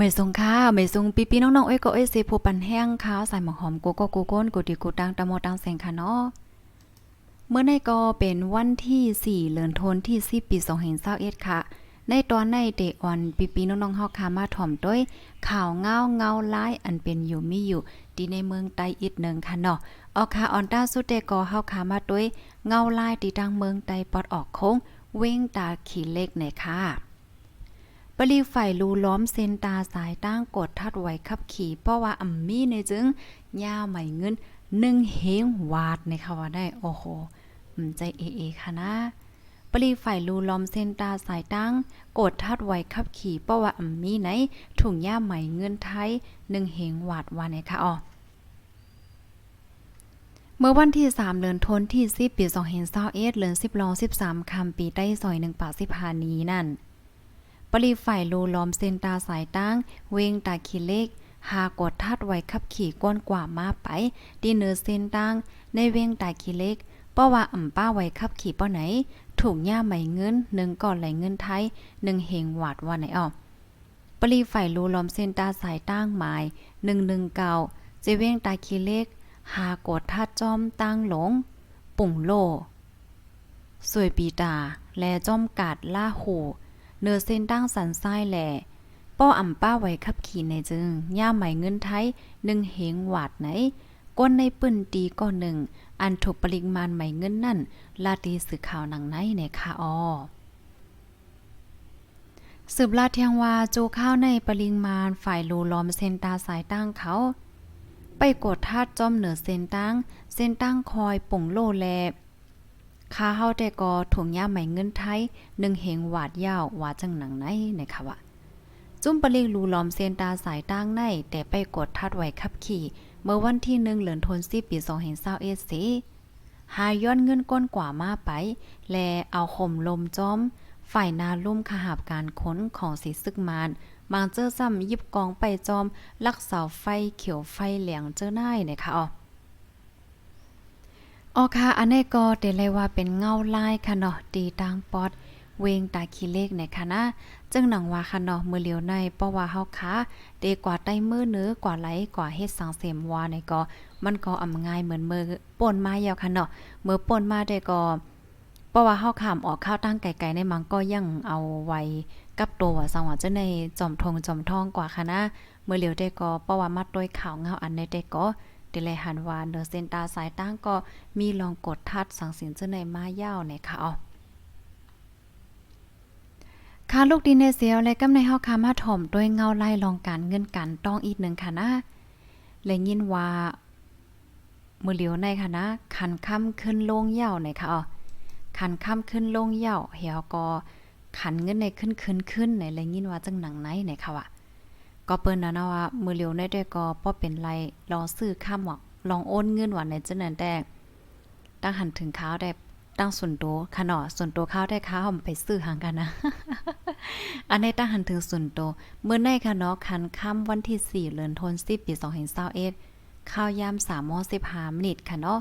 ไม่ทรงค่าไม่ทรงปีปีน้องๆเอ้ยก็เอ้ยเซผู้ปันแห้งข้าวใส่หมอกหอมกูก็กูก้นกูดีกูตังตะโมตังแสงค่ะเนาะเมื่อในก็เป็นวันที่ 4เดือนธันวาคมที่10ปี2021ค่ะ ในตอนในเดออนปีปีน้องๆเฮาคามาถ่อมด้วยข่าวเงาเงาร้ายอันเป็นอยู่มีอยู่ดีในเมืองไต้อีกหนึ่งค่ะเนาะออกค่ะออนต้าสุดเดก็เฮาคามาด้วยเงาลายตีดังเมืองไต้ปอดออกโค้งเว้งตาขีเล็กในค่ะ ปรีฝ่ายรูล้อมเซนตาสายตั้งกดทัดไว้ขับขี่เพราะว่าอ่ำมีในจึงย่าใหม่เงินหนึ่งเฮงวาดในค่ะว่าได้โอ้โหใจเอเอค่ะนะปรีฝ่ายรูล้อมเซนตาสายตั้งกดทัดไว้ขับขี่เพราะว่าอ่ำมีไหนถุงย่าใหม่เงินไทยหนึ่งเฮงวาดว่าในค่ะอ๋อเมื่อวันที่ 3 เดือนธันวาคมที่10ปี2021เดือน10รอง13คำปีใต้ซอย1ปาก10พานี้นั่น ปริฝ่ายโลล้อมเซนตาสายตั้ง เวงตาคิเล็กหากดทัดไว้ขับขี่ก้นกว่ามาไปดีเนอร์เซนตั้ง ในเวงตาคิเล็กเพราะว่าอ่ำป้าไว้ขับขี่ป้อไหน ถูกย่าไหมเงินหนึ่งก่อนไหลเงินไทยหนึ่งเฮงหวาดว่าไหนออกปรีฝ่ายโลล้อมเซนตาสายตั้งหมาย119เก่าจเวงตาคิเล็กหากดทัดจอมตั้งหลง ปุ่งโลสวยปีตา และจอมกาดล่าหู เนื้อเส้นตั้งสันไส้แหล่ป้ออ่ำป้าไว้ขับขี่ในจึง ย่าใหม่เงินไทยหนึ่งเหงหวาดไหน ก้นในปืนตีก้อนหนึ่ง อันถูกปริมาณใหม่เงินนั่น ลาตีสื่อข่าวหนังในในคาออสืบลาเทียงว่าโจข้าวในปริมาณฝ่ายโลล้อมเซนตาสายตั้งเขา ไปกดทาดจอมเหนือเส้นตั้งเส้นตั้งคอยป่งโลแล ค้าเฮาแต่กอถุงยาไหม่เงินไทยหนึ่งเหงหวาดยาวหวาจังหนังไหนนะคะว่าจุ้มปลิกลูลอมเซนตาสายตั้งใน แต่ไปกดทัดไว้ขับขี่ เมื่อวันที่หนึ่งเหลือนทนสิปีสองเห็นเศร้าเอสหาย้อนเงินก้นกว่ามาไป แลเอาข่มลมจอม ฝ่ายนาลุ่มขหาบการค้นของสีซึกมานบางเจอซ้ำยิบกองไปจอม ลักเสาไฟเขียวไฟเหลียงเจอหน้ายนะคะอ๋อ ออค่ะอันนี้ก็เตเลยว่าเป็นเงาลายค่ะเนาะตีตังปอดเวงตาคีเลขในค่ะนะจึงหนังว่าค่ะเนาะมือเหลียวในเพราะว่าเฮาค้าเดกว่าใต้มือเนื้อกว่าไหลกว่าเฮ็ดสังเสมว่าในก็มันก็อำง่ายเหมือนมือป่นมายาวค่ะเนาะมือป่นมาได้ก็เพราะว่าเฮาขามออกข้าวตั้งไก่ๆในมังก็ยังเอาไว้กับตัวว่าสังว่าจะในจอมทงจอมทองกว่าค่ะนะเมือเหลียวได้ก็เพราะว่ามัดด้วยข่าวเงาอันในได้ก็ เดเลยหันว่าเนอเซนตาสายตั้งก็มีลองกดทัดสังสินเจะในมายาในค่ะเอาค่ะลูกดินในเสียวและกำในเฮาคามาถ่อมด้วยเงาไล่ลองการเงินกันต้องอีกหนึ่งค่ะนะเลยยินว่ามือเหลียวในค่ะนะคันค่ำขึ้นลงเหย้าในค่ะอ๋อขันข้าขึ้นลงเหย่าเหี่ยวก็ขันเงินในขึ้นขึ้นขึ้นในเลยยินว่าจังหนังไหนในค่ะว่า ก็เปิ้นนะนะว่ามือเร็วได้ด้วยก็บ่เป็นไรลองซื้อข้ามว่าลองโอนเงินว่าในเจนั้นแต่ตั้งหันถึงข้าวได้ตั้งส่วนตัวค่ะเนาะส่วนตัวข้าวได้ข้าวผมไปซื้อหางกันนะ อันนี้ตั้งหันถึงส่วนตัวเมื่อในค่ะเนาะคันค่ำวันที่4เดือนธันวาคมปี2021ข้าวยาม3:15นค่ะเนาะ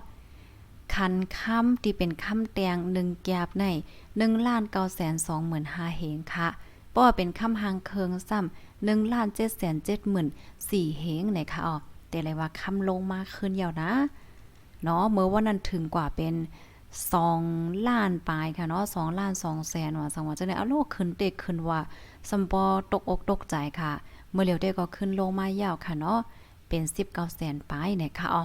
คันค่ำที่เป็นค่ำแตง1แกบใน1ล้าน9แสน2หมื่น5เฮงค่ะ เพราะว่าเป็นคำหางเคิงซ้ำ1ล้าน7แสน7หมื่น4เฮงในค่ะอ๋อแต่เลยว่าคำลงมาขึ้นยาวนะเนาะเมื่อวันนั้นถึงกว่าเป็น2ล้านปลายค่ะเนาะ2ล้าน2แสนว่าสังว่าจังได๋เอาโลกขึ้นเต็กขึ้นว่าซัมปอตกอกตกใจค่ะ เมื่อเร็วได้ก็ขึ้นลงมายาวค่ะเนาะเป็น19แสนปลายเนี่ยค่ะอ๋อ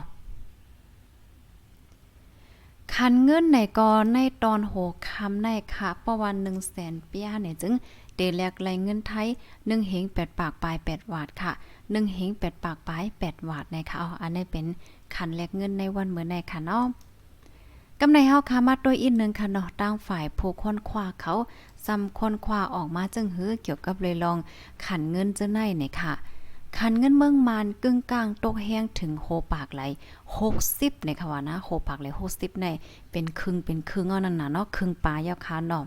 คันเงินในกอในตอนโหคำในค่ะประวัน1 0 0 0 0แสนเปียเนี่ยจึง เดแลกไหลเงินไทย1เฮง8ปากปลาย 8 วาทค่ะ1เฮง8ปากปลาย 8 วาทนะคะเอาอันนี้เป็นคันแลกเงินในวันเหมือนในค่ะเนาะกำในเฮาค่ะมาด้วยอีกนึงค่ะเนาะตั้งฝ่ายผู้ค้นคว้าเขาซ้ำค้นคว้าออกมาจึงหือเกี่ยวกับเลยลองขันเงินจะไหนเนี่ยค่ะคันเงินเมืองมานกึ่งกลางตกแห้งถึงโหปากไหล60ในค่ะว่านะโหปากไหล60ในเป็นครึ่งเป็นครึ่งเอานั่นน่ะเนาะครึ่งปลายาวคาเนาะ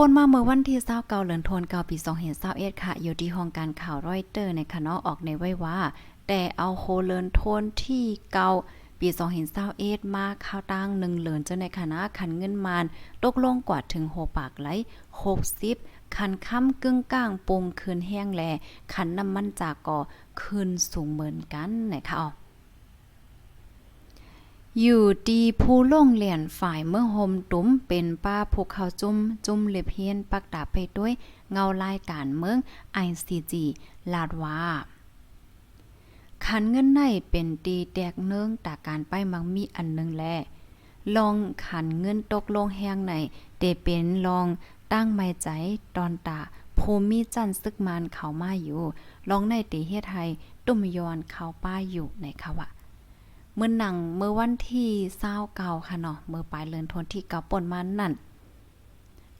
ปนมาเมื่อวันที่29เดือนธันวาคมปี2021ค่ะ อยู่ที่ห้องการข่าวรอยเตอร์ในค่ะเนาะออกในไว้ว่า แต่เอาโฮเลินโทนที่เกาปี2021มาข้าวตั้ง1เหลือนเจ้าในคณะคันเงินมานตกลงกว่าถึงโหปากไหล60คันค่ำกึ่งกลางปงคืนแห้งแลคันน้ำมันจากก่อคืนสูงเหมือนกันนะคะ อยู่ดีผู้ล่งเหรียญฝ่ายเมืองโฮมตุ้มเป็นป้าภูเขาจุ้มจุ้มเล็บเฮียนปักดาไปด้วยเงารายการเมือง ICG ลาดว่าคันเงินในเป็นตีแตกเนืองตาการไปมังมีอันหนึงแลลองขันเงินตกลงแหงในเตเป็นลองตั้งไม้ใจตอนตาภูมิจันทร์ซึกมานเขามาอยู่ ลองในตีเฮ็ดไทยตุ่มยอนเขาป้าอยู่ในเขาอะ เมื่อหนังเมื่อวันที่เศร้าเก่าค่ะเนาะเมื่อปลายเลือนทนที่เก่าป่นมันนั่น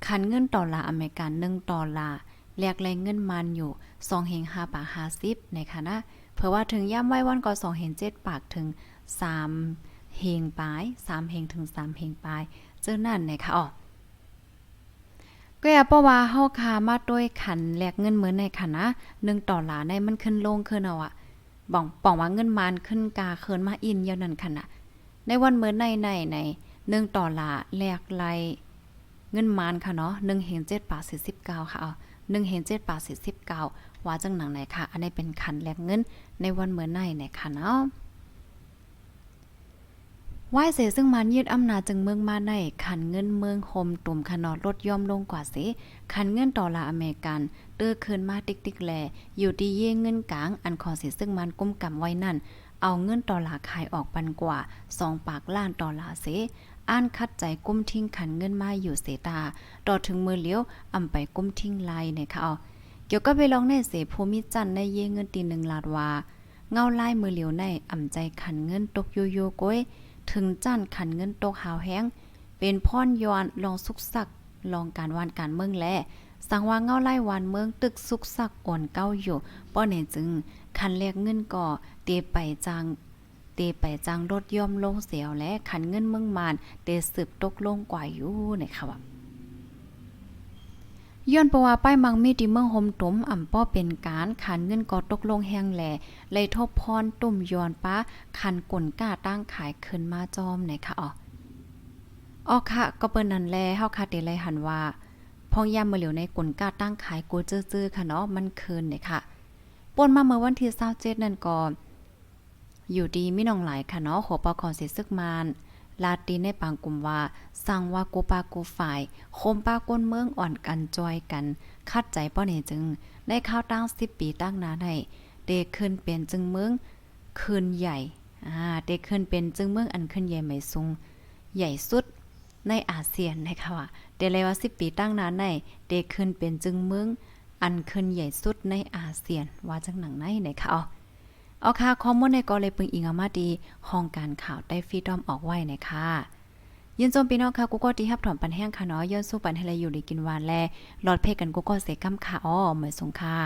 คันเงินต่อลาอเมริกันหนึ่งต่อลาแลกแรงเงินมันอยู่สองเฮงห้าปากห้าสิบในคะนะเพราะว่าถึงย่ำไว้วันก็สองเฮงเจ็ดปากถึงสามเฮงปลายสามเฮงถึงสามเฮงปลายเจ้านั่นนะคะอ๋อก็อย่าเพราะว่าเฮาคามาด้วยขันแลกเงินเหมือนในค่ะนะหนึ่งต่อลาในมันขึ้นลงขึ้นเอาอะ บอกบองว่าเงินมันขึ้นกาเคินมาอินเยานั่นค่ะนะในวันเมื่อในในในหนึ่งต่อลาแลกไลเงินมันค่ะเนาะหนึ่งเฮนเจ็ดปาสี่สิบเก้าค่ะอ๋อหนึ่งเฮนเจ็ดปาสี่สิบเก้าว่าจังหนังไหนค่ะ อันนี้เป็นขันแลกเงินในวันเมื่อในในค่ะเนาะ ไหวเสซึ่งมันยึดอำนาจจึงเมืองมาในขันเงินเมืองโฮมตุ่มขนอดลดย่อมลงกว่าเสขันเงินดอลาอเมริกันเตื้อคืนมาติ๊กติ๊กแล อยู่ดีเย่เงินกลาง อันขอเสซึ่งมันก้มกำไว้นั่น เอาเงินดอลาขายออกปันกว่าสองปากล้านดอลาเสอ่านคัดใจกุ้มทิ้งขันเงินมาอยู่เสตา ต่อถึงมือเลี้ยวอำไปกุ้มทิ้งลายเนี่ยค่ะเอาเกี่ยวกับไปลองในเสภูมิจันในเย่เงินตีหนึ่งลาดว่าเงาไลายมือเหลียวในอ่ำใจขันเงินตกโยโย่ก้อย ถึงจันขันเงินตกหาวแห้ง เป็นพ่อนยอนลองสุกสักลองการวานการเมืองแลสังว่าเงาไล่วานเมืองตึกสุกสักอ่อนเก้าอยู่ป้อเนจึงคันเรียกเงินก่อเตไปจังเตไปจังรถย่อมลงเสียวและขันเงินเมืองมานเตสืบตกลงกว่าอยู่ในคะว่า ย้อนประว่าป้ายมังมีที่เมืองโฮมตุมอ่ำป้อเป็นการขันเงินก่อตกลงแห้งแหล่เลยทบพรตุ่มย้อนป้าคันกลนก้าตั้งขายขึ้นมาจอมไหนคะอ๋ออ๋อค่ะก็เปิ้นนั่นแลเฮาค่ะเตเลยหันว่าพองยามมื้อเหลียวในกลก้าตั้งขายกูจื้อๆค่ะเนาะมันคืนเนี่ยค่ะป่นมาเมื่อวันที่27นั่นก็อยู่ดีมีน้องหลายค่ะเนาะหัวปอขอเสซึกมาน ลาตีในปางกลุ่มว่า สั่งว่ากูปากูฝ่าย โคมปาก้นเมืองอ่อนกันจอยกัน คัดใจป้อเนจึง ได้ข้าวตั้งสิบปีตั้งนาได้เดขึ้นเป็นจึงเมืองคืนใหญ่ อ่า เดขึ้นเป็นจึงเมืองอันขึ้นใหญ่ไม่สูง ใหญ่สุดในอาเซียนนะคะว่าเดเลยว่าสิบปีตั้งนาในเดขึ้นเป็นจึงเมืองอันขึ้นใหญ่สุดในอาเซียน ว่าจังหนังไหนนะคะอ๋อ เอาค่ะข้อมูลในกอเลยปึงอิงอามาดีห้องการข่าวได้ฟีดอมออกไว้นะคะยินโจมพี่น้องค่ะกูก็ที่ฮับถอมปันแห้งค่ะเนาะย้อนสู้ปันให้เลยอยู่ดีกินหวานแลหลอดเพกันกูก็เสกำค่ะอ้อเหมือนสงค่ะ